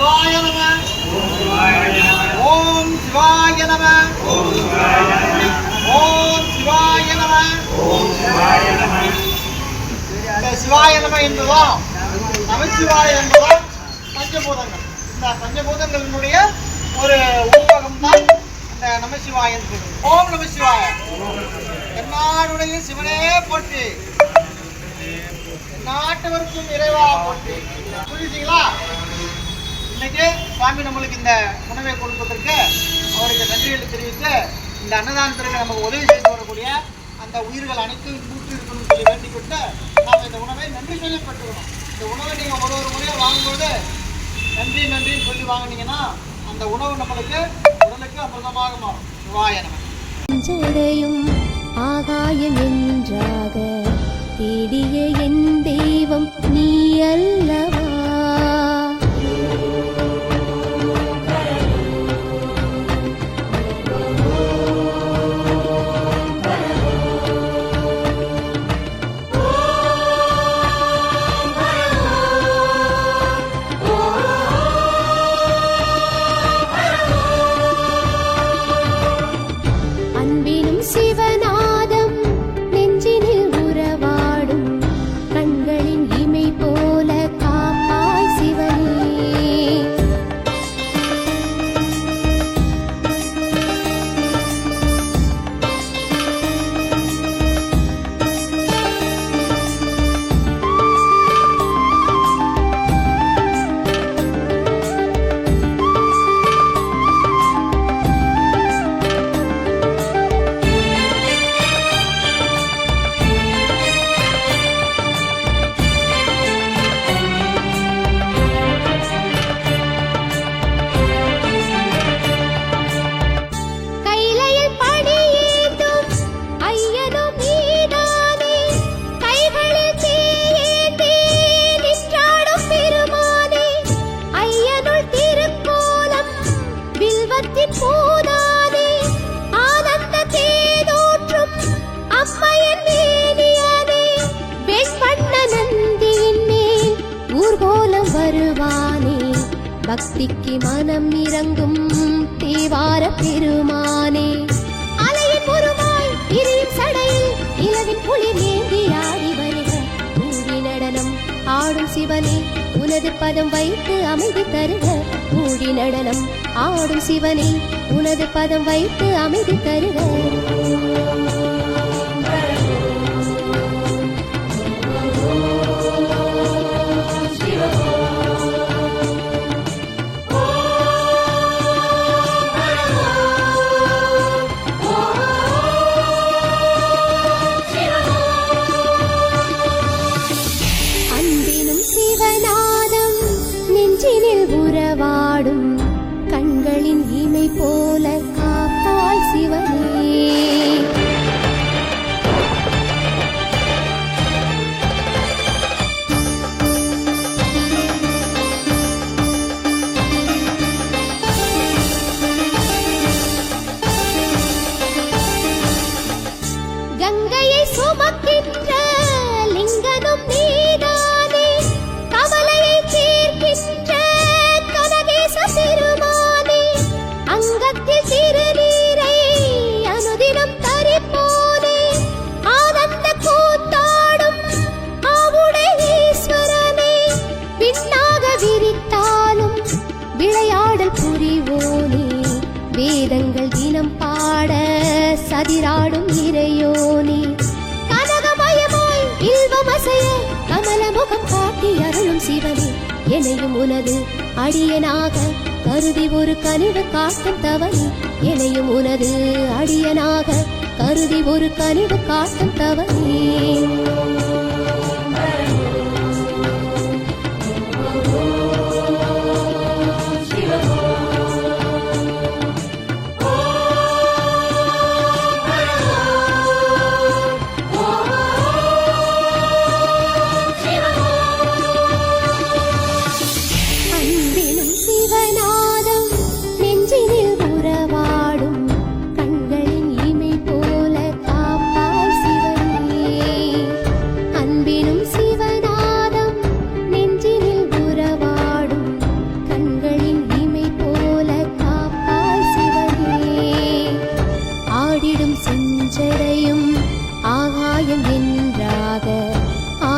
சிவாய நம. ஓம் சிவாய நம. ஓம் சிவாய நம. இந்த சிவாய நம என்பதா நமச்சிவாய என்பதா பஞ்சபூதங்கள். இந்த பஞ்சபூதங்களினுடைய ஒரு உருவகம் தான் இந்த நமசிவாயன் ஓம் நமசிவாய என்னாடுடைய சிவனே போற்றி. நாட்டவருக்கும் இறைவா போற்றி. புரிஞ்சுங்களா இன்னைக்கு சுவாமி நம்மளுக்கு இந்த உணவை கொடுப்பதற்கு அவருக்கு நன்றிகளை தெரிவித்து இந்த அன்னதானத்திற்கு நமக்கு உதவி செய்து வரக்கூடிய அந்த உயிர்கள் அனைத்தும் கூட்டு இருக்கணும்னு சொல்லி வேண்டிக்கிட்டு நாம் இந்த உணவை நன்றி சொல்லி பெற்றுக்கணும். இந்த உணவை நீங்கள் ஒரு ஒரு முறையாக வாங்கும்போது நன்றி நன்றின்னு சொல்லி வாங்குனீங்கன்னா அந்த உணவு நம்மளுக்கு உடலுக்கு அமிர்தமாக மாறும். சிவாய ஆகாயம் என்றாக தேடிய என் தெய்வம் நீ அல்ல பக்திக்கு மனம் இறங்கும் தேவார பெருமானே. அலையின் உருவாய் இரியும் சடையில் இலவின் குளிர் ஏந்தி ஆடி வருக. மூடி நடனம் ஆடும் சிவனே உனது பதம் வைத்து அமைதி தருக. மூடி நடனம் ஆடும் சிவனே உனது பதம் வைத்து அமைதி தருக. கதிராடும் இறையோனே. கனகமயமாய் இல்வமசைய கமலமுகம் காட்டி அருளும் சிவனே. எனையும் உனது அடியனாக கருதி ஒரு கனிவு காட்டும் தவனே. எனையும் உனது அடியனாக கருதி ஒரு கனிவு காட்டும் தவனே.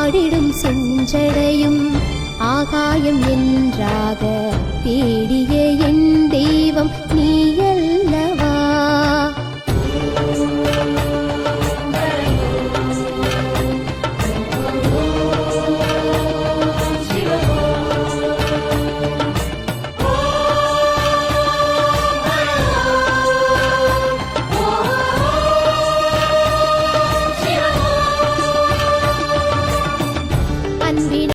ஆடிடும் செஞ்சடையும் ஆகாயம் என்றாக தேடிய என் தெய்வம்.